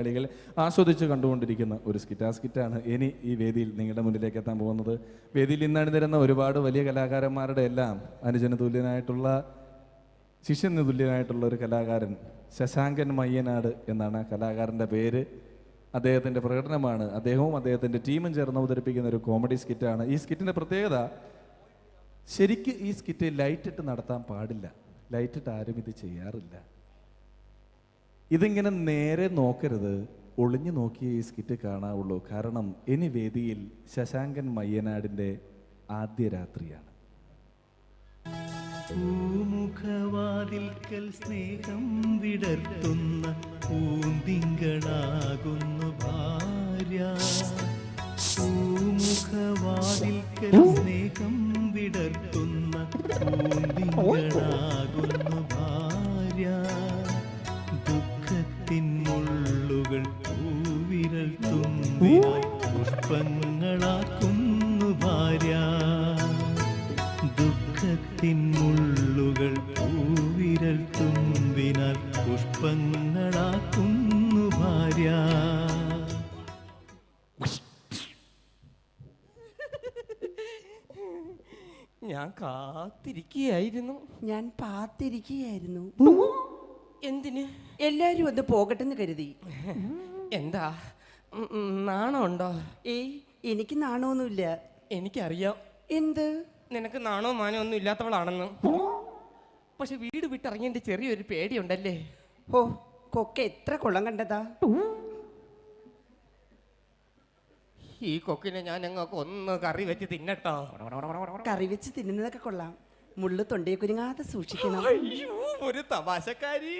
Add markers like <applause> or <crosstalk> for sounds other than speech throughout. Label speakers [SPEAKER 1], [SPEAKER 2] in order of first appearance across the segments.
[SPEAKER 1] കളികൾ ആസ്വദിച്ച് കണ്ടുകൊണ്ടിരിക്കുന്ന ഒരു സ്കിറ്റ്. ആ സ്കിറ്റാണ് ഇനി ഈ വേദിയിൽ നിങ്ങളുടെ മുന്നിലേക്ക് എത്താൻ പോകുന്നത്. വേദിയിൽ ഇന്ന് തരുന്ന ഒരുപാട് വലിയ കലാകാരന്മാരുടെ എല്ലാം അനുജന തുല്യനായിട്ടുള്ള ശിഷ്യന് തുല്യനായിട്ടുള്ള ഒരു കലാകാരൻ ശശാങ്കൻ മയ്യനാട് എന്നാണ് കലാകാരന്റെ പേര്. അദ്ദേഹത്തിന്റെ പ്രകടനമാണ്. അദ്ദേഹവും അദ്ദേഹത്തിന്റെ ടീമും ചേർന്ന് അവതരിപ്പിക്കുന്ന ഒരു കോമഡി സ്കിറ്റാണ്. ഈ സ്കിറ്റിന്റെ പ്രത്യേകത ശരിക്കും ഈ സ്കിറ്റ് ലൈറ്റിട്ട് നടത്താൻ പാടില്ല. ലൈറ്റിട്ട് ആരും ഇത് ചെയ്യാറില്ല. ഇതിങ്ങനെ നേരെ നോക്കരുത്. ഒളിഞ്ഞു നോക്കിയേ ഈ സ്കിറ്റ് കാണാവുള്ളൂ. കാരണം ഇനി വേദിയിൽ ശശാങ്കൻ മയ്യനാടിന്റെ ആദ്യ രാത്രിയാണ്.
[SPEAKER 2] പൂമുഖവാതിൽക്കൽ സ്നേഹം വിടർത്തുന്ന പൂന്തിങ്കളാകുന്നു ഭാര്യ. പൂമുഖവാതിൽക്കൽ സ്നേഹം വിടർത്തുന്ന പൂന്തിങ്കളാകുന്നു ഭാര്യ. ദുഃഖത്തിൻ മുള്ളുകൾ പൂവിരൽ തുമ്പിനായി പുഷ്പങ്ങളാക്കുന്നു ഭാര്യ. ദുഃഖത്തിൻ മുള്ളുകൾ പൂവിരൽ തുമ്പിനാൽ പുഷ്പങ്ങളാക്കുന്നു ഭാര്യ.
[SPEAKER 3] ഞാൻ കാത്തിരിക്കുകയായിരുന്നു.
[SPEAKER 4] ഞാൻ പാത്തിരിക്കുകയായിരുന്നു.
[SPEAKER 3] എന്തിന്?
[SPEAKER 4] എല്ലാരും ഒന്ന് പോകട്ടെ എന്ന് കരുതി.
[SPEAKER 3] എന്താ? നാണമുണ്ടോ?
[SPEAKER 4] ഏയ് എനിക്ക് നാണമൊന്നുമില്ല.
[SPEAKER 3] എനിക്കറിയാം.
[SPEAKER 4] എന്ത്?
[SPEAKER 3] നിനക്ക് നാണോ മാനോ ഒന്നും ഇല്ലാത്തവളാണെന്ന്. പക്ഷെ വീട് വിട്ടിറങ്ങിയതിന്റെ ചെറിയൊരു പേടിയുണ്ടല്ലേ?
[SPEAKER 4] ഓ കൊക്ക എത്ര കൊള്ളം കണ്ടതാ?
[SPEAKER 3] ഈ കൊക്കിനെ ഞാൻ ഞങ്ങൾക്ക് ഒന്ന് കറി വെച്ച് തിന്നട്ടോ.
[SPEAKER 4] കറി വെച്ച് തിന്നുന്നതൊക്കെ കൊള്ളാം. മുള്ളു തൊണ്ടയെ കുരുങ്ങാതെ സൂക്ഷിക്കണം.
[SPEAKER 3] ഒരു തമാശക്കാരി.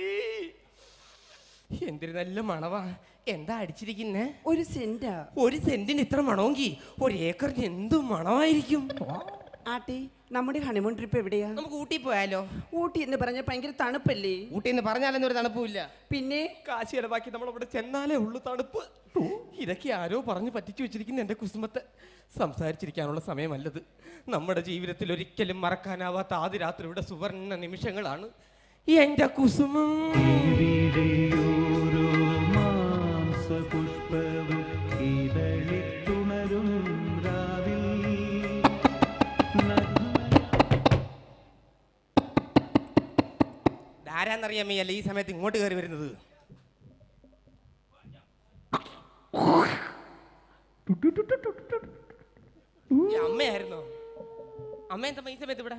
[SPEAKER 3] എന്തൊരു നല്ല മണവാ. എന്താ അടിച്ചിരിക്കുന്നേ?
[SPEAKER 4] ഒരു സെന്റാ.
[SPEAKER 3] ഒരു സെന്റിന് ഇത്ര മണമെങ്കിൽ ഒരു ഏക്കറിന് എന്ത് മണമായിരിക്കും?
[SPEAKER 4] ആട്ടി നമ്മുടെ ഹണിമൂൺ ട്രിപ്പ് എവിടെയാ?
[SPEAKER 3] നമുക്ക് ഊട്ടി പോയാലോ?
[SPEAKER 4] ഊട്ടി എന്ന് പറഞ്ഞാൽ ഭയങ്കര തണുപ്പല്ലേ?
[SPEAKER 3] ഊട്ടി എന്ന് പറഞ്ഞാലൊന്നും ഒരു തണുപ്പില്ല
[SPEAKER 4] പിന്നെ?
[SPEAKER 3] കാശി ഇടവാക്കി നമ്മൾ അവിടെ ചെന്നാലേ ഉള്ളു തണുപ്പ്. ഇതൊക്കെ ആരോ പറഞ്ഞു പറ്റിച്ചു വെച്ചിരിക്കുന്ന എന്റെ കുസുമത്തെ. സംസാരിച്ചിരിക്കാനുള്ള സമയമല്ലത്. നമ്മുടെ ജീവിതത്തിൽ ഒരിക്കലും മറക്കാനാവാത്ത ആദ്യ രാത്രിയുടെ സുവർണ നിമിഷങ്ങളാണ്. എന്റെ കുസുമം. ആരാന്നറിയാമയ്യല്ല ഈ സമയത്ത് ഇങ്ങോട്ട് കയറി വരുന്നത്? അമ്മയായിരുന്നോ? അമ്മ എന്താ ഈ സമയത്ത് ഇവിടെ?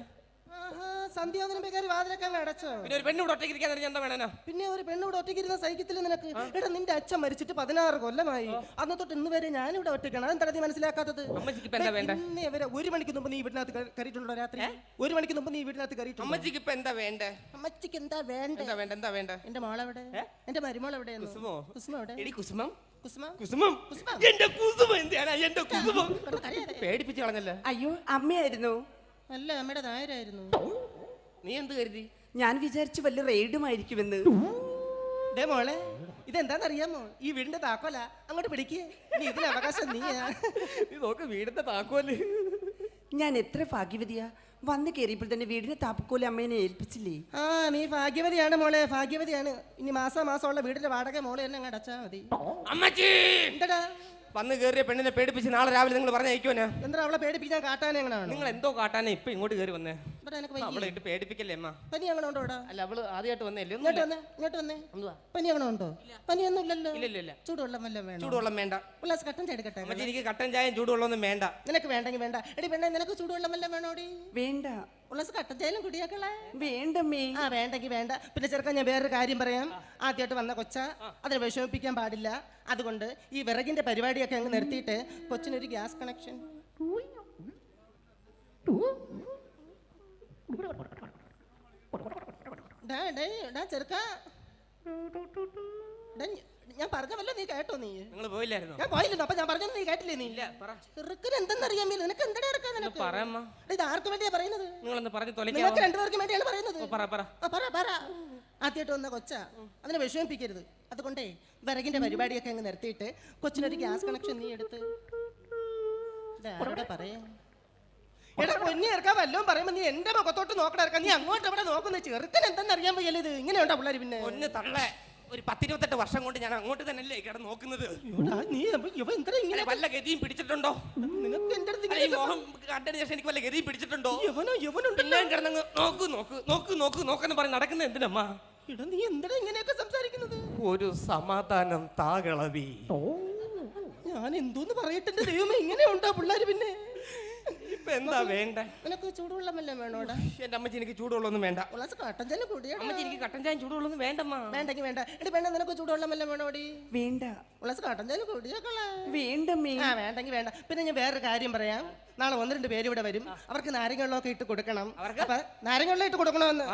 [SPEAKER 5] സന്ധ്യാവനം കയറി വാതിലൊക്കെ അങ്ങ് അടച്ചോ
[SPEAKER 3] പിന്നെ ഒരു പെണ്ണ് ഇവിടെ ഒറ്റയ്ക്ക് ഇരിക്കാൻ എന്താ
[SPEAKER 5] പിന്നെ ഒരു പെണ്ണൂടെ ഒറ്റയ്ക്കിരുന്ന സഹിക്കത്തില്ല നിനക്ക്. എടാ നിന്റെ അച്ഛൻ മരിച്ചിട്ട് പതിനാറ് കൊല്ലമായി. അന്ന് തൊട്ട് ഇന്ന് വരെ ഞാനിവിടെ ഒറ്റയ്ക്കാണ്. അതെന്താ നീ മനസ്സിലാക്കാത്തത്?
[SPEAKER 3] അമ്മച്ചിക്ക് ഇപ്പൊ എന്താ വേണ്ടേ?
[SPEAKER 5] ഇന്നേ വരെ ഒരു മണിക്ക് മുമ്പ് നീ വീട്ടിനകത്ത് കയറി- കയറിയിട്ടുണ്ടോ രാത്രി? ഒരു മണിക്ക് മുമ്പ് നീ വീടിനകത്ത് കയറിയിട്ടുണ്ടോ?
[SPEAKER 3] അമ്മച്ചിക്ക് ഇപ്പൊ എന്താ വേണ്ടേ?
[SPEAKER 5] അമ്മച്ചിക്ക് എന്താ വേണ്ടേ?
[SPEAKER 3] എന്താ വേണ്ട? എന്താ വേണ്ട?
[SPEAKER 5] എന്റെ മോളെവിടെ? എന്റെ മരുമോൾ എവിടെയാണ്
[SPEAKER 3] കുസുമോ?
[SPEAKER 5] കുസുമ എവിടെ?
[SPEAKER 3] എടി കുസുമം?
[SPEAKER 5] കുസുമ?
[SPEAKER 3] കുസുമം?
[SPEAKER 5] കുസുമം.
[SPEAKER 3] എന്റെ കുസുമം എന്തിനാ എന്റെ കുസുമം?
[SPEAKER 5] കരയാതെ.
[SPEAKER 3] പേടിപ്പിച്ച് കളഞ്ഞല്ലേ?
[SPEAKER 4] അയ്യോ അമ്മയായിരുന്നു.
[SPEAKER 5] അല്ല അമ്മയുടെ നായരായിരുന്നു.
[SPEAKER 3] നീ എന്ത് കരുതി?
[SPEAKER 4] ഞാൻ വിചാരിച്ചു വല്ല റെയ്ഡുമായിരിക്കുമെന്ന്.
[SPEAKER 5] ഡേ മോളെ ഇതെന്താണെന്നറിയാമോ ഈ വീടിന്റെ താക്കോല. അങ്ങോട്ട് പിടിക്കേ. നീ ഇതിന് അവകാശം നീയാ.
[SPEAKER 3] നീ നോക്ക് വീടിന്റെ താക്കോൽ.
[SPEAKER 4] ഞാൻ എത്ര ഭാഗ്യവതിയാ. വന്ന് കയറിയപ്പോൾ തന്നെ വീടിന്റെ താപ്പക്കോൽ അമ്മേനെ ഏൽപ്പിച്ചില്ലേ.
[SPEAKER 5] ആ നീ ഭാഗ്യവതിയാണ് മോളെ ഭാഗ്യവതിയാണ്. ഇനി മാസം മാസമുള്ള വീടിന്റെ വാടക മോളെ തന്നെ അങ്ങ് അടച്ചാ മതി.
[SPEAKER 3] അമ്മച്ചി!
[SPEAKER 5] എന്താടാ?
[SPEAKER 3] വന്ന് കയറിയ പെണ്ണിനെ പേടിപ്പിച്ച് നാളെ രാവിലെ നിങ്ങൾ പറഞ്ഞയക്കുവനാ
[SPEAKER 5] എന്താ അവളെ പേടിപ്പിക്കാൻ കാട്ടാനെ എങ്ങനെയാണ്
[SPEAKER 3] നിങ്ങൾ എന്തോ കാട്ടാനെ? ഇപ്പൊ ഇങ്ങോട്ട് കയറി വന്നേ.
[SPEAKER 5] ഇവിടെ എനക്ക്
[SPEAKER 3] അവളെ ഇട്ട് പേടിപ്പിക്കല്ലേ അമ്മ?
[SPEAKER 5] പനി അങ്ങനെ ഉണ്ടോ ഇവിടെ?
[SPEAKER 3] അല്ല അവൾ ആദ്യമായിട്ട് വന്നല്ലേ
[SPEAKER 5] ഇങ്ങോട്ട് വന്നേ ഇങ്ങോട്ട് വന്നേ. പനി അങ്ങനെ ഉണ്ടോ? ഒന്നും ഇല്ലല്ലോ.
[SPEAKER 3] ഇല്ല ഇല്ല ഇല്ല.
[SPEAKER 5] ചൂടുവെള്ളം വല്ലതും വേണം?
[SPEAKER 3] ചൂടുവെള്ളം വേണ്ട.
[SPEAKER 5] ഉല്ലാസ് കട്ടൻ ചെടുക്കട്ടെ
[SPEAKER 3] അമ്മച്ചി എനിക്ക് കട്ടൻ ചായയും ചൂടുവെള്ളമൊന്നും വേണ്ട.
[SPEAKER 5] നിനക്ക് വേണ്ടെങ്കിൽ വേണ്ട. എടി പെണ്ണെ നിനക്ക് ചൂടുവെള്ളം വല്ലതും വേണോടി?
[SPEAKER 4] വേണ്ട.
[SPEAKER 5] ഉല്ലാസ് കട്ടത്തേലും കുടിയാക്കളെ
[SPEAKER 4] വേണ്ടമ്മേ.
[SPEAKER 5] ആ വേണ്ടെങ്കിൽ വേണ്ട. പിന്നെ ചെറുക്കാൻ ഞാൻ വേറൊരു കാര്യം പറയാം. ആദ്യമായിട്ട് വന്ന കൊച്ച അതിനെ വിഷമിപ്പിക്കാൻ പാടില്ല. അതുകൊണ്ട് ഈ വിറകിന്റെ പരിപാടിയൊക്കെ അങ്ങ് നിർത്തിയിട്ട് കൊച്ചിനൊരു ഗ്യാസ് കണക്ഷൻ. ഡാ, ഡേ, ഡാ, ചെറുക്കാ. ഞാൻ പറഞ്ഞവല്ലോ നീ കേട്ടോ നീ?
[SPEAKER 3] നിങ്ങൾ പോയില്ലായിരുന്നു?
[SPEAKER 5] ഞാൻ പോയില്ലല്ലോ അപ്പൊ ഞാൻ പറഞ്ഞത് നീ കേട്ടില്ലേ നീ?
[SPEAKER 3] ഇല്ല പറ.
[SPEAKER 5] ചെറുക്കന് എന്തെന്നറിയാൻ മേല നിനക്ക് എന്താ ഇറക്കാൻ നിനക്ക്?
[SPEAKER 3] പറയമ്മ.
[SPEAKER 5] ഇത് ആർക്ക് വേണ്ടിയാ പറയുന്നത്?
[SPEAKER 3] നിങ്ങളൊന്ന് പറഞ്ഞു തൊലയ്ക്കാവോ?
[SPEAKER 5] നിങ്ങൾക്ക് രണ്ടുപേർക്കും വേണ്ടിയാണ് പറയുന്നത്.
[SPEAKER 3] പറ പറ.
[SPEAKER 5] പറ പറ. ആദ്യമായിട്ട് വന്ന കൊച്ച. അതിനെ വിഷമിപ്പിക്കരുത്. അതുകൊണ്ടേ വിറകിന്റെ പരിപാടിയൊക്കെ അങ്ങ് നിർത്തിയിട്ട് കൊച്ചിനൊരു ഗ്യാസ് കണക്ഷൻ നീ എടുത്ത് പറയാ? എടാ പൊന്നി ഇറക്കാൻ വല്ലതും പറയുമ്പോ നീ എന്റെ മുഖത്തോട്ട് നോക്കണ ഇറക്കാൻ നീ അങ്ങോട്ട് എവിടെ നോക്കുന്ന. ചെറുക്കൻ എന്തെന്ന് അറിയാൻ വയ്യല്ലേ ഇത്? ഇങ്ങനെയുണ്ടോ പിള്ളേർ പിന്നെ?
[SPEAKER 3] ഒന്ന് തള്ളേ. ഒരു പത്തിരുപത്തെട്ട് വർഷം കൊണ്ട് ഞാൻ അങ്ങോട്ട് തന്നെയല്ലേ കിടന്ന് നോക്കുന്നത്?
[SPEAKER 5] നീ അപ്പൊ ഇവൻ എന്തിനാ ഇങ്ങനെ
[SPEAKER 3] വല്ല ഗതിയും പിടിച്ചിട്ടുണ്ടോ?
[SPEAKER 5] നിനക്ക് എന്റെ അടുത്ത്
[SPEAKER 3] മോഹം കണ്ടതിന് ശേഷം എനിക്ക് വല്ല ഗതിയും പിടിച്ചിട്ടുണ്ടോ?
[SPEAKER 5] യവനോ യവനുണ്ടല്ലോ
[SPEAKER 3] ഞാൻ കിടന്നങ്ങ് നോക്ക് നോക്ക് നോക്ക് നോക്ക് നോക്കെന്ന് പറഞ്ഞ് നടക്കുന്നത് എന്തിനമ്മ?
[SPEAKER 5] നീ എന്തിനാ ഇങ്ങനെയൊക്കെ സംസാരിക്കുന്നത്?
[SPEAKER 3] ഒരു സമാധാനം താകളവി
[SPEAKER 5] ഞാൻ എന്തോന്ന് പറയട്ടെ ദൈവം ദൈവമേ ഇങ്ങനെ ഉണ്ടോ പിള്ളേര് പിന്നെ?
[SPEAKER 3] ഇപ്പൊ എന്താ വേണ്ട?
[SPEAKER 5] നിനക്ക് ചൂടുവെള്ളമല്ലേ വേണോടാ
[SPEAKER 3] എന്റെ അമ്മച്ചി എനിക്ക് ചൂടുവെള്ളമൊന്നും വേണ്ട.
[SPEAKER 5] കട്ടൻ ചായ കൂടിയാ
[SPEAKER 3] അമ്മച്ചി എനിക്ക് കട്ടൻ ചായ ചൂടുവെള്ളമൊന്നും വേണ്ടമ്മ.
[SPEAKER 5] വേണ്ടെങ്കിൽ വേണ്ട. എടി വേണ്ട നിനക്ക് ചൂടുവെള്ളമല്ലേ വേണോടി
[SPEAKER 4] വേണ്ട.
[SPEAKER 5] ഉള്ളാസ് കട്ടൻ ചായ കൂടിയാക്കളെ
[SPEAKER 4] വേണ്ടമ്മേ
[SPEAKER 5] ആ വേണ്ടെങ്കിൽ വേണ്ട. പിന്നെ ഞാൻ വേറൊരു കാര്യം പറയാം. നാളെ ഒന്ന് രണ്ട് പേര് ഇവിടെ വരും. അവർക്ക് നാരങ്ങവെള്ളമൊക്കെ ഇട്ട് കൊടുക്കണം.
[SPEAKER 3] അവർക്ക്?
[SPEAKER 5] നാരങ്ങളിലോ ഇട്ട് കൊടുക്കണമെന്ന്.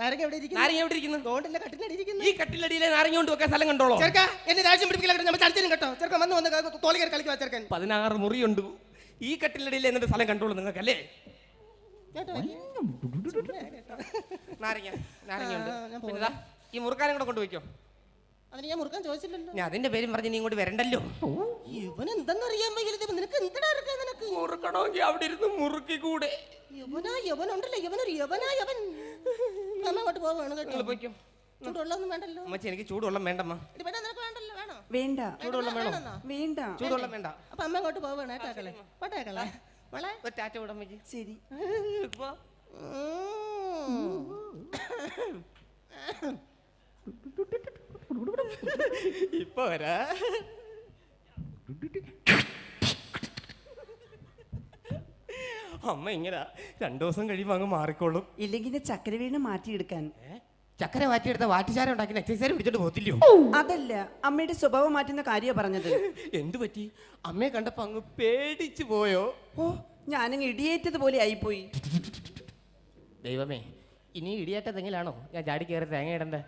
[SPEAKER 5] നാരങ്ങ എവിടെ ഇരിക്കുന്നു?
[SPEAKER 3] നാരങ്ങ എവിടെ ഇരിക്കുന്നു?
[SPEAKER 5] തോണ്ടില്ല കട്ടിലടി ഇരിക്കുന്നു.
[SPEAKER 3] ഈ കട്ടിലടിയിലെ നാരങ്ങ കൊണ്ട് വെക്കാൻ സ്ഥലം കണ്ടോളോ?
[SPEAKER 5] ചെറുക്കാ എന്നെ രാജ്യം പിടിപ്പിക്കല നമ്മൾ ചടിച്ചിരും കേട്ടോ. ചെറുക്കൻ വന്ന് വന്ന് തോളി കയറി കളിക്കുക ചെറുക്കൻ.
[SPEAKER 3] പതിനാറ് മുറിയുണ്ട്. ഈ കട്ടിലടിയിൽ എന്നിട്ട് സ്ഥലം കണ്ടോളൂ നിങ്ങൾക്ക്
[SPEAKER 5] അല്ലേ
[SPEAKER 3] നാരങ്ങ നാരങ്ങയുണ്ട്.
[SPEAKER 5] ആ,
[SPEAKER 3] പിന്നെ ദാ, ഈ മുറുക്കാനും കൂടെ കൊണ്ടുപോയിക്കോ
[SPEAKER 5] അതിന് ഞാൻ മുറുക്കാൻ ചോദിച്ചില്ലല്ലോ.
[SPEAKER 3] ഞാൻ അതിന്റെ പേരും പറഞ്ഞ് നീ ഇങ്ങോട്ട് വരണ്ടല്ലോ.
[SPEAKER 5] ഇവൻ എന്തെന്നറിയാൻ നിനക്ക് എന്തിനാ നിനക്ക്?
[SPEAKER 3] മുറുക്കണമെങ്കിൽ അവിടെ ഇരുന്ന് മുറുക്കി കൂടെ
[SPEAKER 5] യവനാ യവനുണ്ടല്ലോ. യവനൊരു യവനാ യവൻ. അമ്മ അങ്ങോട്ട് പോവാണ് കേട്ടോ.
[SPEAKER 3] നിങ്ങൾ പോയിക്കോ.
[SPEAKER 5] ചൂടുവെള്ളമൊന്നും വേണ്ടല്ലോ.
[SPEAKER 3] അമ്മച്ചി എനിക്ക് ചൂടുവെള്ളം വേണ്ടമ്മ.
[SPEAKER 5] വേണ്ട
[SPEAKER 4] വേണ്ട.
[SPEAKER 3] ചൂടുവെള്ളം വേണോ?
[SPEAKER 5] വേണമെന്നോ?
[SPEAKER 4] വേണ്ട.
[SPEAKER 3] ചൂടുവെള്ളം വേണ്ട.
[SPEAKER 5] അപ്പൊ അമ്മ അങ്ങോട്ട് പോവാണ് കേട്ടാക്കളെ പോട്ടേക്കളെ മോളെ?
[SPEAKER 3] ഒരു ടാറ്റ വിടാൻ അമ്മച്ചി
[SPEAKER 4] ശരി.
[SPEAKER 3] ഇപ്പൊ? ഇപ്പൊ വരാ. അമ്മ ഇങ്ങനെ. രണ്ടു ദിവസം കഴിയുമ്പോ അങ്ങ് മാറിക്കോളും.
[SPEAKER 4] ഇല്ലെങ്കിൽ ചക്കര വീണ് മാറ്റിയെടുക്കാൻ.
[SPEAKER 3] ചക്കര മാറ്റിയെടുത്ത വാറ്റുചാരം ഉണ്ടാക്കി എക്സസൈസ് പിടിച്ചിട്ട് പോത്തില്ലയോ
[SPEAKER 4] അതല്ല അമ്മയുടെ സ്വഭാവം മാറ്റുന്ന കാര്യ പറഞ്ഞത്.
[SPEAKER 3] എന്തു പറ്റി? അമ്മയെ കണ്ടപ്പോ അങ്ങ് പേടിച്ചു പോയോ?
[SPEAKER 4] ഓ ഞാനങ്ങ് ഇടിയേറ്റതുപോലെ ആയിപ്പോയി.
[SPEAKER 3] ദൈവമേ ഇനി ഇടിയേറ്റതെങ്കിലാണോ? ഞാൻ ചാടി കയറി തേങ്ങ ഇടണ്ടേ?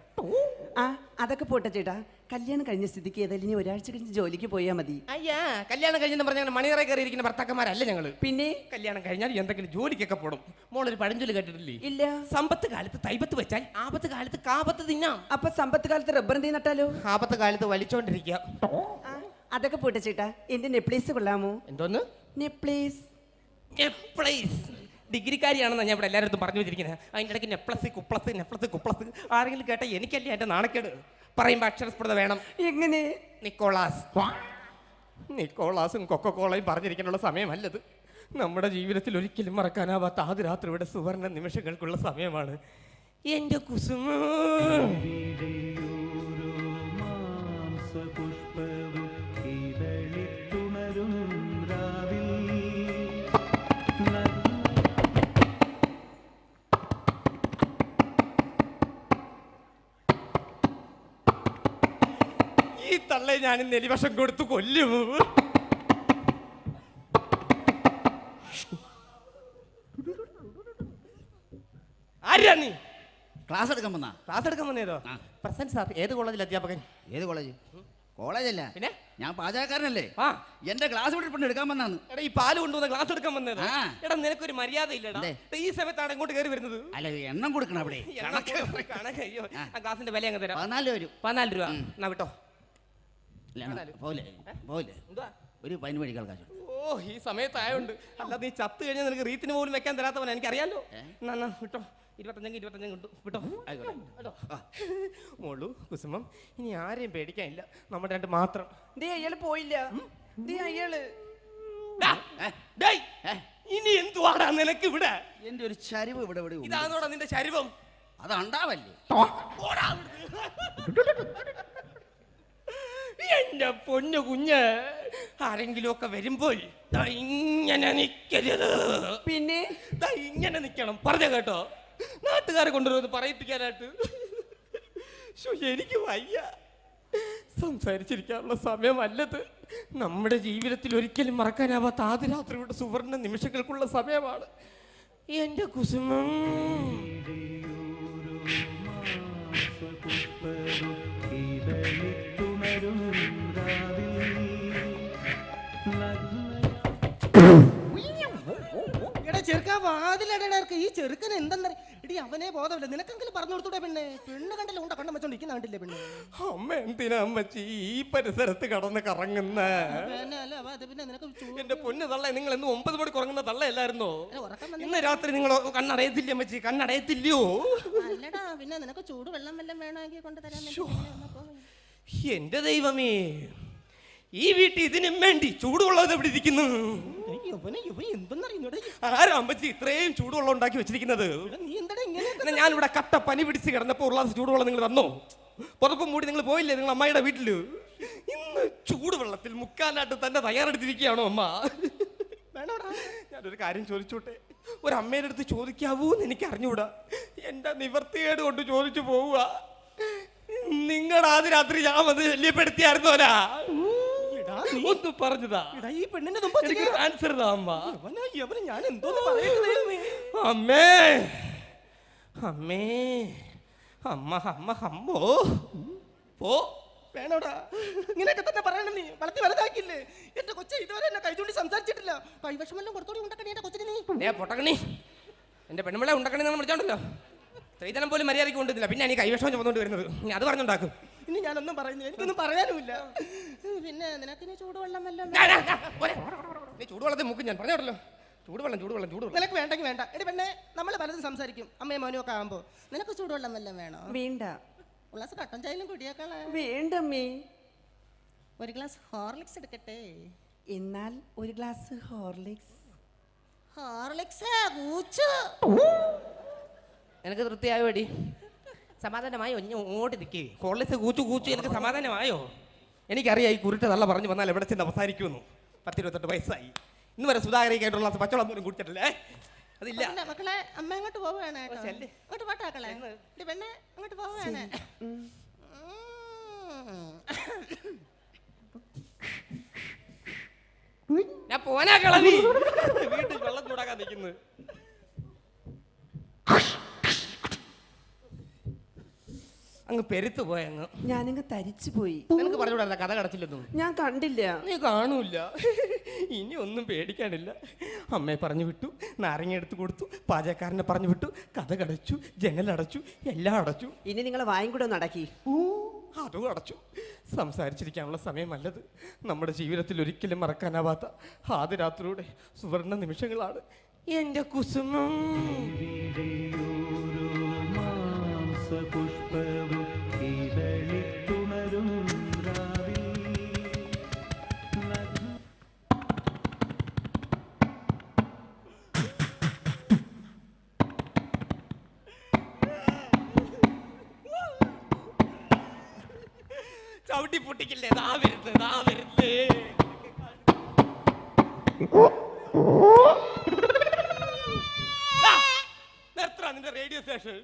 [SPEAKER 4] ആ അതൊക്കെ പോട്ടെ ചേട്ടാ. കല്യാണം കഴിഞ്ഞ സ്ഥിതിക്ക് ഏതായാലും ഇനി ഒരാഴ്ച കഴിഞ്ഞ് ജോലിക്ക് പോയാൽ മതി.
[SPEAKER 3] അയ്യാ കല്യാണം കഴിഞ്ഞെന്ന് പറഞ്ഞാൽ മണിയറ കയറി ഇരിക്കുന്ന ഭർത്താക്കന്മാരല്ല ഞങ്ങൾ?
[SPEAKER 4] പിന്നെ?
[SPEAKER 3] കല്യാണം കഴിഞ്ഞാൽ എന്തെങ്കിലും ജോലിക്കൊക്കെ പോടും മോളൊരു പഴഞ്ചൊല്ലി കേട്ടിട്ടില്ലേ?
[SPEAKER 4] ഇല്ല.
[SPEAKER 3] സമ്പത്ത് കാലത്ത് തൈപത്ത് വെച്ചാൽ ആപത്ത് കാലത്ത് കാപത്ത് തിന്നാം.
[SPEAKER 4] അപ്പൊ സമ്പത്ത് കാലത്ത് റബ്ബർ തീ നട്ടാലോ?
[SPEAKER 3] ആപത്ത് കാലത്ത് വലിച്ചോണ്ടിരിക്കുക
[SPEAKER 4] അതൊക്കെ പോട്ടെ ചേട്ടാ. എന്റെ നെപ്ലീസ് കൊള്ളാമോ?
[SPEAKER 3] എന്തോന്ന്?
[SPEAKER 4] നെപ്ലീസ്.
[SPEAKER 3] പ്ലേസ് ഡിഗ്രിക്കാരിയാണെന്ന് ഞാൻ ഇവിടെ എല്ലാവരും പറഞ്ഞു വെച്ചിരിക്കുന്നത് അതിന്റെ ഇടയ്ക്ക് നെപ്ലസ് കുപ്ലസ് നെപ്ലസ് കുപ്ലസ്. ആരെങ്കിലും കേട്ടാൽ എനിക്കല്ലേ എന്റെ നാണക്കേട്? പറയുമ്പോൾ അക്ഷരസ്ഫുടത വേണം.
[SPEAKER 4] എങ്ങനെ?
[SPEAKER 3] നിക്കോളാസ്. നിക്കോളാസും കൊക്കക്കോളയും പറഞ്ഞിരിക്കാനുള്ള സമയമല്ലത്. നമ്മുടെ ജീവിതത്തിൽ ഒരിക്കലും മറക്കാനാവാത്ത ആദ്യ രാത്രിയുടെ സുവർണ നിമിഷങ്ങൾക്കുള്ള സമയമാണ്. എന്റെ കുസുമ. തള്ളെ ഞാൻ നെലിവശം കൊടുത്തു കൊല്ലും. ആരാ നീ?
[SPEAKER 6] ക്ലാസ് എടുക്കാൻ വന്നാ?
[SPEAKER 3] ക്ലാസ് എടുക്കാൻ വന്നേതോ. പ്രസന്റ് സാർ ഏത് കോളേജിൽ അധ്യാപകൻ?
[SPEAKER 6] ഏത് കോളേജ്? കോളേജല്ല.
[SPEAKER 3] പിന്നെ?
[SPEAKER 6] ഞാൻ പാചകക്കാരനല്ലേ.
[SPEAKER 3] ആ.
[SPEAKER 6] എന്റെ ക്ലാസ് വിട്ടിട്ടുണ്ട് എടുക്കാൻ വന്നാണ്
[SPEAKER 3] എടാ ഈ പാൽ കൊണ്ടുവന്ന ക്ലാസ് എടുക്കാൻ വന്നത് എടാ നിനക്കൊരു മര്യാദ ഇല്ലടാ ഈ സമയത്താണ് ഇങ്ങോട്ട് കയറി വരുന്നത്.
[SPEAKER 6] അല്ല എണ്ണം കൊടുക്കണം അവിടെ.
[SPEAKER 3] കണക്ക് അയ്യോ ആ. ഗ്ലാസിന്റെ വില അങ്ങ് തരാം.
[SPEAKER 6] പതിനാല് വരും.
[SPEAKER 3] പതിനാല് രൂപ. എന്നാ വിട്ടോ.
[SPEAKER 6] പോലെ പോലെ.
[SPEAKER 3] എന്തുവാ?
[SPEAKER 6] ഒരു പതിന് മേടിക്കാൻ കാശ്
[SPEAKER 3] ഓ ഈ സമയത്തായോണ്ട്. അല്ലാതെ നീ ചത്ത് കഴിഞ്ഞാൽ നിനക്ക് റീത്തിന് പോലും വെക്കാൻ തരാത്തവൻ എനിക്കറിയാലോ. എന്നാ വിട്ടോ. ഇരുപത്തഞ്ചെങ്കിൽ ഇരുപത്തഞ്ചും കിട്ടും വിട്ടോ. കേട്ടോ മോളു കുസുമം ഇനി ആരെയും പേടിക്കാനില്ല. നമ്മുടെ രണ്ട് മാത്രം.
[SPEAKER 4] ദേ അയാൾ പോയില്ല. ദേ
[SPEAKER 6] അയാൾ?
[SPEAKER 3] ഇനി എന്തുവാടാ നിനക്ക് ഇവിടെ?
[SPEAKER 6] എന്റെ ഒരു ചരിവ് ഇവിടെ ഇവിടെ.
[SPEAKER 3] ഇതാണോടാ നിന്റെ ചരിവം?
[SPEAKER 6] അത് ഉണ്ടാവല്ലേ
[SPEAKER 3] പൊന്നു കുഞ്ഞ് ആരെങ്കിലും ഒക്കെ വരുമ്പോൾ ദാ ഇങ്ങനെ നിക്കരുത്
[SPEAKER 4] പിന്നെ
[SPEAKER 3] ദാ ഇങ്ങനെ നിക്കണം പറഞ്ഞ കേട്ടോ നാട്ടുകാരെ കൊണ്ടുവരുന്നത് പറയിപ്പിക്കാനായിട്ട് ശോ, എനിക്ക് വയ്യ സംസാരിച്ചിരിക്കാനുള്ള സമയമല്ലത് നമ്മുടെ ജീവിതത്തിൽ ഒരിക്കലും മറക്കാനാവാത്ത ആദ്യ രാത്രിയുടെ സുവർണ നിമിഷങ്ങൾക്കുള്ള സമയമാണ് എന്റെ കുസുമം
[SPEAKER 2] മാംസപുഷ്പവും ഇതളിത്തുണരും രാവിൽ
[SPEAKER 5] എടാ ചെറുക്ക വാതിലടക്ക് ഈ ചെറുക്കൻ എന്തെന്നറി എടി അവനെ ബോധമില്ല. നിനക്കെങ്കിലും പറഞ്ഞു കൊടുത്തൂടെ പെണ്ണെ? പെണ്ണ് കണ്ടില്ല ഉണ്ട കണ്ണം വെച്ചോണ്ടിരിക്കുന്ന കണ്ടില്ലേ പെണ്ണ്?
[SPEAKER 3] അമ്മ എന്തിനാ അമ്മച്ചി ഈ പരിസരത്ത് കടന്ന് കറങ്ങുന്ന? എന്റെ പൊന്ന് തള്ള നിങ്ങൾ എന്ന് ഒമ്പത് മണി കുറങ്ങുന്ന തള്ളയല്ലായിരുന്നോ. ഇന്ന് രാത്രി നിങ്ങൾ കണ്ണടയത്തില്ലേ അമ്മച്ചി? കണ്ണടയത്തില്ലയോ?
[SPEAKER 5] അല്ലടാ പിന്നെ നിനക്ക് ചൂട് വെള്ളം വല്ലതും വേണമെങ്കിൽ കൊണ്ട്
[SPEAKER 3] എന്റെ ദൈവമേ ഈ വീട്ടിൽ ഇതിനും വേണ്ടി ചൂടുവെള്ളം എവിടെ ഇരിക്കുന്നു
[SPEAKER 5] യവനെ യവൻ എന്തെന്നറിയുന്നോടെ
[SPEAKER 3] ആരാ അമ്മച്ചി ഇത്രയും ചൂടുവെള്ളം ഉണ്ടാക്കി വെച്ചിരിക്കുന്നത്? പിന്നെ ഞാനിവിടെ കട്ട പനി പിടിച്ച് കിടന്നപ്പോൾ ഉള്ള ചൂടുവെള്ളം നിങ്ങൾ തന്നോ? പുറപ്പം മൂടി നിങ്ങൾ പോയില്ലേ നിങ്ങൾ അമ്മയുടെ വീട്ടിൽ? ഇന്ന് ചൂടുവെള്ളത്തിൽ മുക്കാനായിട്ട് തന്നെ തയ്യാറെടുത്തിരിക്കുകയാണോ അമ്മ? ഞാനൊരു കാര്യം ചോദിച്ചോട്ടെ? ഒരു അമ്മയുടെ അടുത്ത് ചോദിക്കാവൂ എന്ന് എനിക്ക് അറിഞ്ഞുകൂടാ എന്റെ നിവർത്തികേട് കൊണ്ട് ചോദിച്ചു പോവുക. നിങ്ങളുടെ ആദ്യ രാത്രി ഞാൻ വന്ന് ഒന്ന് പറഞ്ഞതാ.
[SPEAKER 5] എടാ ഈ പെണ്ണിന്റെ
[SPEAKER 3] ആൻസർ അമ്മ.
[SPEAKER 5] ഞാൻ പറയുന്നത്
[SPEAKER 3] അമ്മേ. അമ്മേ. അമ്മ അമ്മ അമ്മോ. പോ.
[SPEAKER 5] വേണോടാ. ഇങ്ങനെയൊക്കെ തന്നെ പറയണം നീ. വളർത്തി വലുതാക്കില്ലേ എന്റെ കൊച്ച ഇതുവരെ എന്നെ കൈചൂണ്ടി സംസാരിച്ചിട്ടില്ല. കൈവശമെല്ലാം കൊടുത്തോടി ഉണ്ടാക്കണേ എന്റെ കൊച്ചിന് നീ.
[SPEAKER 3] പൊട്ടക്കണി. എന്റെ പെണ്ണുമ്പിളെ ഉണ്ടാക്കണി നമ്മൾ വിളിച്ചോണ്ടല്ലോ. സ്ത്രീധനം പോലും മര്യാദയ്ക്ക് കൊണ്ടുവന്നില്ല. പിന്നെ എനിക്ക് കൈവശം ചുമന്നുകൊണ്ട് വരുന്നത്. അത് പറഞ്ഞുണ്ടാക്കും.
[SPEAKER 5] ഇനി ഞാനൊന്നും പറയുന്നില്ല. എനിക്കൊന്നും പറയാനുമില്ല. പിന്നെ നിനക്ക് ഇനി ചൂടുവെള്ളം വല്ലതും.
[SPEAKER 3] നീ ചൂടുവെള്ളത്തിൽ മുക്കും ഞാൻ പറഞ്ഞോട്ടല്ലോ ചൂടുവെള്ളം ചൂടുവെള്ളം ചൂടുവെള്ളം.
[SPEAKER 5] നിനക്ക് വേണ്ടെങ്കിൽ വേണ്ട. എടി പെണ്ണെ നമ്മൾ പലതും സംസാരിക്കും. അമ്മയും മോനും ഒക്കെ ആകുമ്പോൾ നിനക്ക് ചൂടുവെള്ളം വല്ലതും വേണോ?
[SPEAKER 4] വേണ്ട.
[SPEAKER 5] ഉള്ളാസ് കട്ടൻ ചായയിലും കുടിയേക്കാളെ.
[SPEAKER 4] വേണ്ടമ്മേ
[SPEAKER 5] ഒരു ഗ്ലാസ് ഹോർലിക്സ് എടുക്കട്ടെ?
[SPEAKER 4] എന്നാൽ ഒരു ഗ്ലാസ് ഹോർലിക്സ്.
[SPEAKER 5] ഹോർലിക്സ് കൂച്ചു
[SPEAKER 3] എനിക്ക് തൃപ്തിയായോ എടി? സമാധാനമായോ? ഒഞ്ഞ ഓടി നിൽക്കേ കോളേജ് കൂച്ചു കൂച്ചു എനിക്ക് സമാധാനമായോ? എനിക്കറിയാം ഈ കുരുട്ട് നല്ല പറഞ്ഞു വന്നാൽ എവിടെ ചെന്ന് അവസാനിക്കുമെന്നു. പത്തിരുപത്തെട്ട് വയസ്സായി. ഇന്ന് വരെ സുധാകരയ്ക്കായിട്ടുള്ള പച്ചവെള്ളം പോലും കുടിച്ചിട്ടില്ലേ. അതില്ല.
[SPEAKER 5] മക്കളെ, അമ്മ അങ്ങോട്ട് പോവുകയാണ്. അങ്ങോട്ട് പോട്ടാക്കളെ എടി പെണ്ണെ അങ്ങോട്ട് പോവുകയാണ്.
[SPEAKER 3] ഞാൻ പോനാ കളവി വീട്ടിൽ വെള്ളം ചൂടാക്കാൻ നിൽക്കുന്നത് അങ്ങ് പെരുത്ത് പോയങ്ങ്.
[SPEAKER 4] ഞാനങ്ങ് തരിച്ചു പോയി.
[SPEAKER 3] നിനക്ക് പറഞ്ഞുകൂടാ കഥ കടച്ചില്ലെന്നു
[SPEAKER 4] ഞാൻ കണ്ടില്ല.
[SPEAKER 3] നീ കാണൂല ഇനി ഒന്നും പേടിക്കാനില്ല. അമ്മയെ പറഞ്ഞു വിട്ടു നാരങ്ങ എടുത്തു കൊടുത്തു പാചകക്കാരനെ പറഞ്ഞു വിട്ടു കഥ കടച്ചു ജനലടച്ചു എല്ലാം അടച്ചു.
[SPEAKER 4] ഇനി നിങ്ങൾ വായും കൂടെ ഒന്ന് അടക്കി.
[SPEAKER 3] അതും അടച്ചു. സംസാരിച്ചിരിക്കാനുള്ള സമയമല്ലത് നമ്മുടെ ജീവിതത്തിൽ ഒരിക്കലും മറക്കാനാവാത്ത ആദ്യ രാത്രിയുടെ സുവർണ നിമിഷങ്ങളാണ്. എന്റെ കുസുമം. നിന്റെ റേഡിയോ സ്റ്റേഷൻ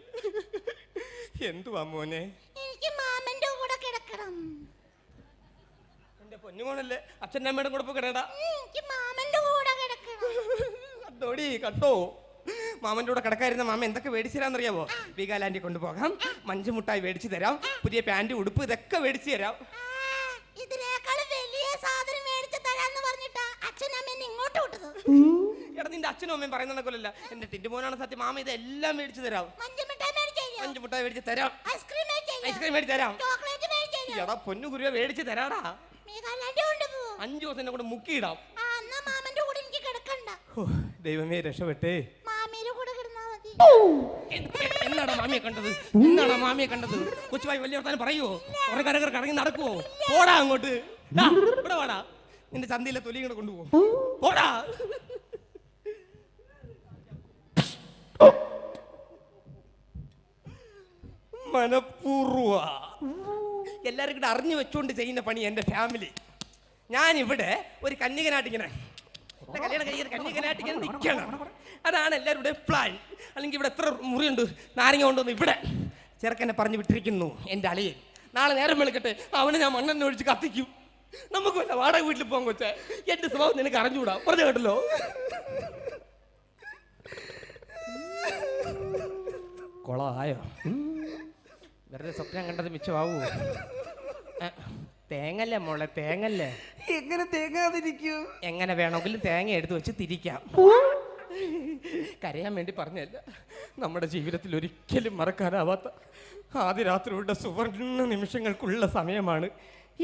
[SPEAKER 3] <laughs> എന്തുവാ മോനെ?
[SPEAKER 7] എനിക്ക് മാമന്റെ കൂടെ കിടക്കണം.
[SPEAKER 3] എന്റെ പൊന്നുമോണല്ലേ അച്ഛന്റെ അമ്മയുടെ കൂടെ പോയി കിടടാ
[SPEAKER 7] എനിക്ക് മാമന്റെ കൂടെ കിടക്കണം. <laughs>
[SPEAKER 3] കണ്ടോടി കണ്ടോ? മാമന്റെ കൂടെ കിടക്കായിരുന്ന മാമ എന്തൊക്കെ മേടിച്ചു തരാന്നറിയാവോ വീഗാലാൻഡി കൊണ്ടുപോകാം മഞ്ചു മുട്ടായി മേടിച്ചു തരാം പുതിയ പാന്റ് ഉടുപ്പ് ഇതൊക്കെ മേടിച്ചു തരാം.
[SPEAKER 7] ഇതിനേക്കാൾ വലിയ സാധനം മേടിച്ചു തരാന്ന് പറഞ്ഞിട്ടാ അച്ഛൻ അമ്മ ഇങ്ങോട്ട് വിട്ടത്.
[SPEAKER 3] എടാ നിന്റെ അച്ഛനും അമ്മയും പറയുന്ന കൊല്ലല്ല എന്റെ ടിന്റുമോനാണ് സത്യം. മാമ ഇതെല്ലാം മേടിച്ചു തരാം. അഞ്ചു മുട്ടായി മേടിച്ച് തരാം.
[SPEAKER 7] ഐസ്ക്രീം മേടിച്ചു
[SPEAKER 3] തരാം. എടാ പൊന്നു കുരുവ മേടിച്ച് തരാടാ. അഞ്ചു ദിവസം എന്നെ കൂടെ മുക്കിയിടാം.
[SPEAKER 7] ആ എന്നാ മാമന്റെ കൂടെ എനിക്ക് കിടക്കണ്ട.
[SPEAKER 3] ഓ, ദൈവമേ രക്ഷപ്പെട്ടേ.
[SPEAKER 7] കിടന്നാ
[SPEAKER 3] എന്നാടാ മാമിയെ കണ്ടത്? എന്നാടാ മാമിയെ കണ്ടത്? കൊച്ചുമായി വലിയ വർത്താനം പറയുവോ? കുറെ കരകർ കടങ്ങി നടക്കുവോ? പോടാ അങ്ങോട്ട്. ഇവിടെ വാടാ. നിന്റെ ചന്തയിലെ തൊലി കൂടെ കൊണ്ടുപോകും. പോടാ. മനഃപൂർവ എല്ലാവരും കൂടെ അറിഞ്ഞു വെച്ചുകൊണ്ട് ചെയ്യുന്ന പണി എന്റെ ഫാമിലി ഞാനിവിടെ ഒരു കന്യകനായിട്ട് ഇങ്ങനെ എന്റെ കല്യാണം കഴിക്കുന്ന കന്യകനായിട്ട് ഇങ്ങനെ നിൽക്കണം അതാണ് എല്ലാവരുടെ പ്ലാൻ അല്ലെങ്കിൽ ഇവിടെ എത്ര മുറിയുണ്ട്? നാരങ്ങ കൊണ്ടുവന്ന് ഇവിടെ. ചെറുക്കനെ പറഞ്ഞു വിട്ടിരിക്കുന്നു എന്റെ അളിയൻ നാളെ നേരം വെളുക്കട്ടെ അവനെ ഞാൻ മണ്ണെണ്ണ ഒഴിച്ച് കത്തിക്കും. നമുക്ക് വല്ല വാടക വീട്ടിൽ പോകാൻ കൊച്ചേ. എന്റെ സ്വഭാവം നിനക്ക് അറിഞ്ഞുകൂടാ? പറഞ്ഞു കേട്ടല്ലോ. കുളമായോ വെറുതെ സ്വപ്നം കണ്ടത് മിച്ചമാവൂ. തേങ്ങല്ലേ മോളെ തേങ്ങല്ലേ?
[SPEAKER 4] എങ്ങനെ തേങ്ങാതിരിക്കൂ?
[SPEAKER 3] എങ്ങനെ വേണമെങ്കിലും തേങ്ങ എടുത്തു വെച്ച് തിരിക്കാം. കരയാൻ വേണ്ടി പറഞ്ഞല്ല നമ്മുടെ ജീവിതത്തിൽ ഒരിക്കലും മറക്കാനാവാത്ത ആദ്യ രാത്രിയുടെ സുവർണ നിമിഷങ്ങൾക്കുള്ള സമയമാണ്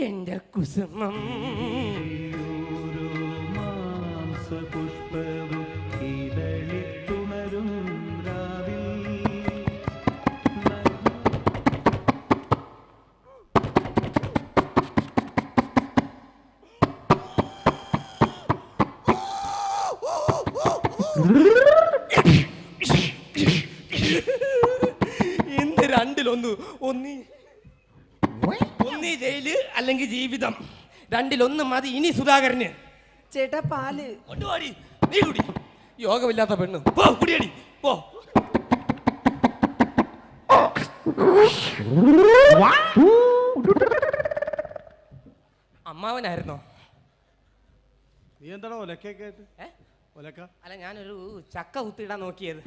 [SPEAKER 3] എന്റെ കുസുമം. രണ്ടിലൊന്ന് ഒന്നി. ഒന്നി ജയിൽ അല്ലെങ്കിൽ ജീവിതം. രണ്ടിലൊന്ന് മതി. ഇനി സുധാകരന്.
[SPEAKER 4] ചേട്ടാ പാൽ.
[SPEAKER 3] കൊണ്ടുപോടി നീ കുടി. യോഗമില്ലാത്ത പെണ്ണ്. പോ കുടിയടി. പോ. അമ്മാവനായിരുന്നോ?
[SPEAKER 8] നീ എന്താണോ ഒലക്കൊക്കെ ആയിട്ട്
[SPEAKER 3] ഏ?
[SPEAKER 8] ഒലക്ക?
[SPEAKER 3] അല്ല ഞാനൊരു ചക്ക കുത്തിയിടാൻ നോക്കിയത്.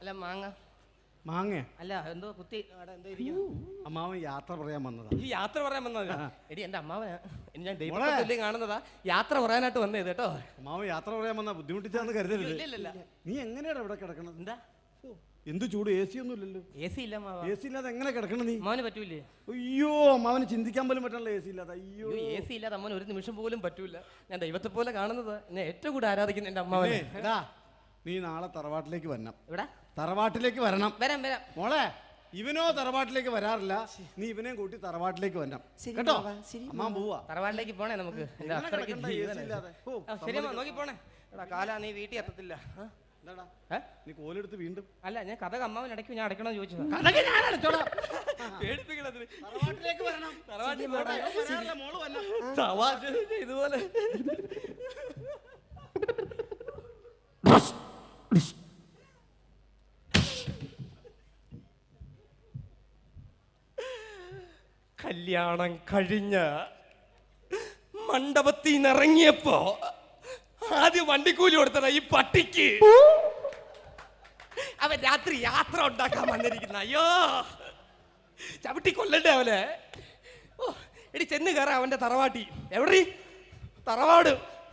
[SPEAKER 3] അല്ല മാങ്ങ.
[SPEAKER 8] മാങ്ങ.
[SPEAKER 3] അല്ല എന്തോ കുത്തി
[SPEAKER 8] അമ്മാവൻ യാത്ര പറയാൻ വന്നതാ.
[SPEAKER 3] ഈ യാത്ര പറയാൻ വന്നതാ. എടി എന്റെ അമ്മാവനാ. ഇനി ഞാൻ
[SPEAKER 8] മോളെ.
[SPEAKER 3] ദൈവത്തെ കാണുന്നതാ. യാത്ര പറയാനായിട്ട് വന്നത് കേട്ടോ.
[SPEAKER 8] അമ്മാവൻ യാത്ര പറയാൻ വന്ന ബുദ്ധിമുട്ടിച്ചാന്ന് കരുതരുത്. നീ എങ്ങനെയാണ് ഇവിടെ കിടക്കണത്?
[SPEAKER 3] എന്താ?
[SPEAKER 8] എന്ത് ചൂട്? എ സി ഒന്നും ഇല്ലല്ലോ.
[SPEAKER 3] എ സി ഇല്ല
[SPEAKER 8] എ സി ഇല്ലാതെ എങ്ങനെ കിടക്കണം നീ?
[SPEAKER 3] അമ്മാവന് പറ്റൂലേ
[SPEAKER 8] അയ്യോ അമ്മാവന് ചിന്തിക്കാൻ പോലും പറ്റണല്ലോ എ സി ഇല്ലാതെ. അയ്യോ.
[SPEAKER 3] എ സി ഇല്ലാതെ അമ്മൻ ഒരു നിമിഷം പോലും പറ്റൂല ഞാൻ ദൈവത്തെ പോലെ കാണുന്നത്. ഞാൻ ഏറ്റവും കൂടുതൽ ആരാധിക്കുന്ന എന്റെ അമ്മാവനെ.
[SPEAKER 8] നീ നാളെ തറവാട്ടിലേക്ക് വരണം.
[SPEAKER 3] ഇവിടെ
[SPEAKER 8] തറവാട്ടിലേക്ക് വരണം.
[SPEAKER 3] വരാം വരാം.
[SPEAKER 8] മോളെ ഇവനോ തറവാട്ടിലേക്ക് വരാറില്ല. നീ ഇവനെയും കൂട്ടി തറവാട്ടിലേക്ക് വരണം.
[SPEAKER 4] ശരി
[SPEAKER 8] കേട്ടോ?
[SPEAKER 4] ശരി
[SPEAKER 8] അമ്മാൻ പോവാ.
[SPEAKER 3] തറവാട്ടിലേക്ക് പോണേ നമുക്ക്. എന്താ
[SPEAKER 8] എങ്ങനെ
[SPEAKER 3] അത്രയ്ക്ക്
[SPEAKER 8] കിടക്കണ്ട AC
[SPEAKER 3] ജീവനാ.
[SPEAKER 8] ഇല്ലാതെ? ഓ,
[SPEAKER 3] ആ, ശരി അമ്മ നോക്കി പോണേ. എടാ കാലാ നീ വീട്ടിൽ എത്തത്തില്ല. ആ?
[SPEAKER 8] എന്താടാ?
[SPEAKER 3] ഏ?
[SPEAKER 8] നീ കോലെടുത്ത് വീണ്ടും.
[SPEAKER 3] അല്ല ഞാൻ കഥ അമ്മാവൻ ഇടയ്ക്ക് ഞാൻ അടയ്ക്കണമെന്ന് ചോദിച്ചത്.
[SPEAKER 8] ഞാൻ അടച്ചോളാം
[SPEAKER 3] പേടിപ്പിക്കണത്
[SPEAKER 8] തറവാട്ടിലേക്ക് വരണം.
[SPEAKER 3] തറവാട്ടിൽ
[SPEAKER 8] വരാറില്ല, മോൾ വരണം.
[SPEAKER 3] ഇതുപോലെ. കല്യാണം കഴിഞ്ഞ് മണ്ഡപത്തിൽ നിന്ന് ഇറങ്ങിയപ്പോ ആദ്യം വണ്ടിക്കൂലി കൊടുത്തട ഈ പട്ടിക്ക്. അവൻ രാത്രി യാത്ര ഉണ്ടാക്കാൻ വന്നിരിക്കുന്ന. അയ്യോ ചവിട്ടി കൊല്ലണ്ടേ അവനെ? ഓ എടി ചെന്ന് കയറാ അവന്റെ തറവാട്ടി. എവിടെ തറവാട്.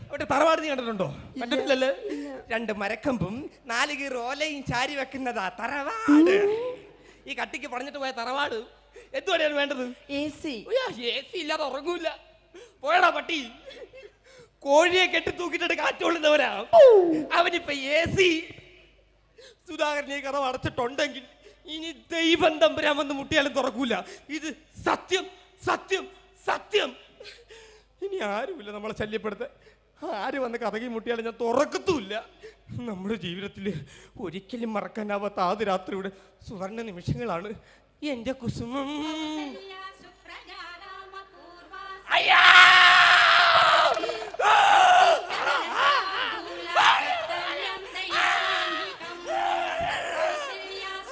[SPEAKER 3] അവന്റെ തറവാട് നീ കണ്ടിട്ടുണ്ടോ? കണ്ടിട്ടില്ലല്ലേ? രണ്ട് മരക്കമ്പും നാല് കീർ ഓലയും ചാരി വെക്കുന്നതാ തറവാട്. ഈ കട്ടിക്ക് പറഞ്ഞിട്ട് പോയ തറവാട് എന്തുവാണ് വേണ്ടത്?
[SPEAKER 4] എ സി
[SPEAKER 3] എ സി ഇല്ലാതെ ഉറങ്ങൂല. പോയടാ പട്ടി. കോഴിയെ കെട്ടി തൂക്കിട്ടിട്ട് കാറ്റുകൊള്ളുന്നവരാ അവനിപ്പോ എ സി സുധാകരനെ കഥ അടച്ചിട്ടുണ്ടെങ്കിൽ ഇനി ദൈവം തമ്പുരാൻ വന്ന് മുട്ടിയാലും തുറക്കൂല. ഇത് സത്യം സത്യം സത്യം. ഇനി ആരുമില്ല നമ്മളെ ശല്യപ്പെടുത്താൻ. ആര് വന്ന് കഥകി മുട്ടിയാലും ഞാൻ തുറക്കത്തുമില്ല. നമ്മുടെ ജീവിതത്തിൽ ഒരിക്കലും മറക്കാനാവാത്ത ആദ്യ രാത്രിയുടെ സുവർണ നിമിഷങ്ങളാണ് എന്റെ കുസുമം. അയ്യാ!